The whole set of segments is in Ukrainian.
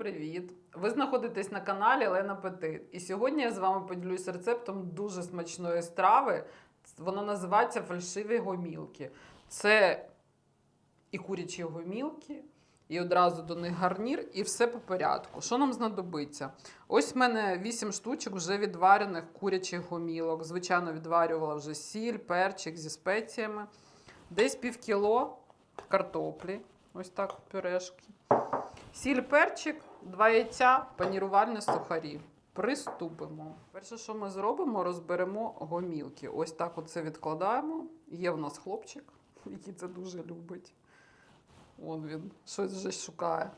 привіт! Ви знаходитесь на каналі Лена Петит. І сьогодні я з вами поділюсь рецептом дуже смачної страви. Воно називається фальшиві гомілки. Це і курячі гомілки, і одразу до них гарнір, і все по порядку. Що нам знадобиться? Ось в мене 8 штучок вже відварених курячих гомілок. Звичайно, відварювала вже сіль, перчик зі спеціями. Десь пів кіло картоплі, ось так пюрешки. Сіль, перчик, два яйця, панірувальні сухарі. Приступимо. Перше, що ми зробимо, розберемо гомілки. Ось так оце відкладаємо. Є в нас хлопчик, який це дуже любить. Вон він щось вже шукає.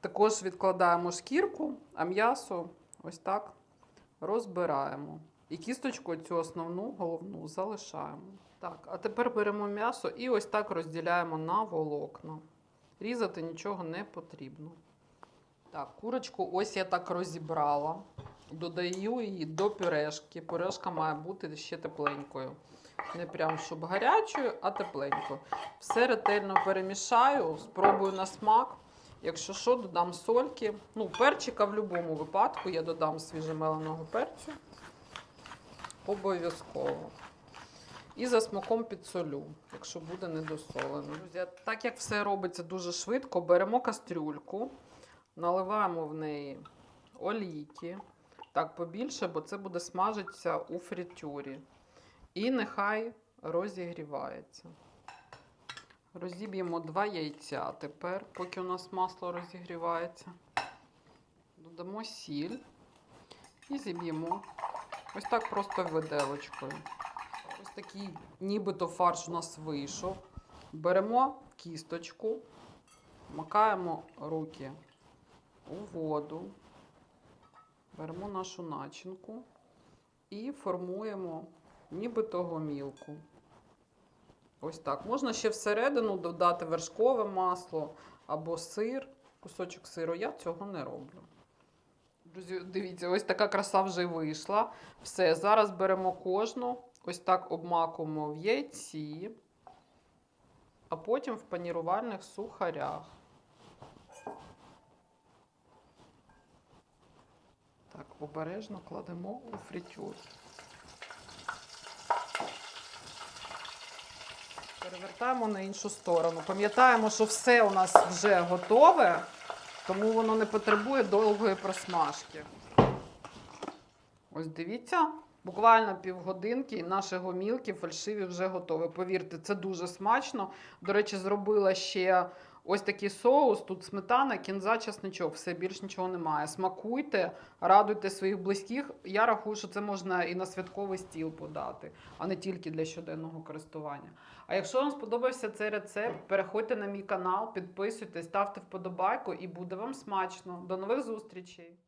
Також відкладаємо шкірку, а м'ясо ось так розбираємо. І кісточку цю основну, головну залишаємо. Так, а тепер беремо м'ясо і ось так розділяємо на волокна. Різати нічого не потрібно. Так, курочку ось я так розібрала. Додаю її до пюрешки. Пюрешка має бути ще тепленькою. Не прям щоб гарячою, а тепленькою. Все ретельно перемішаю, спробую на смак. Якщо що, додам сольки. Ну, перчика в будь-якому випадку я додам свіжемеленого перцю. Обов'язково. І за смаком підсолю, якщо буде недосолено. Друзі, так як все робиться дуже швидко, беремо кастрюльку, наливаємо в неї олійки. Так, побільше, бо це буде смажитися у фритюрі. І нехай розігрівається. Розіб'ємо два яйця тепер, поки у нас масло розігрівається. Додамо сіль і зіб'ємо. Ось так просто виделочкою. Ось такий нібито фарш у нас вийшов. Беремо кісточку, макаємо руки у воду, беремо нашу начинку і формуємо нібито гомілку. Ось так. Можна ще всередину додати вершкове масло або сир, кусочок сиру. Я цього не роблю. Друзі, дивіться, ось така краса вже вийшла. Все, зараз беремо кожну, ось так обмакуємо в яйці, а потім в панірувальних сухарях. Так, обережно кладемо у фритюр. Перевертаємо на іншу сторону. Пам'ятаємо, що все у нас вже готове, тому воно не потребує довгої просмажки. Ось дивіться, буквально півгодинки і наші гомілки фальшиві вже готові. Повірте, це дуже смачно. До речі, зробила ще ось такий соус. Тут сметана, кінза, часничок. Все більш нічого немає. Смакуйте, радуйте своїх близьких. Я рахую, що це можна і на святковий стіл подати, а не тільки для щоденного користування. А якщо вам сподобався цей рецепт, переходьте на мій канал, підписуйтесь, ставте вподобайку і буде вам смачно. До нових зустрічей!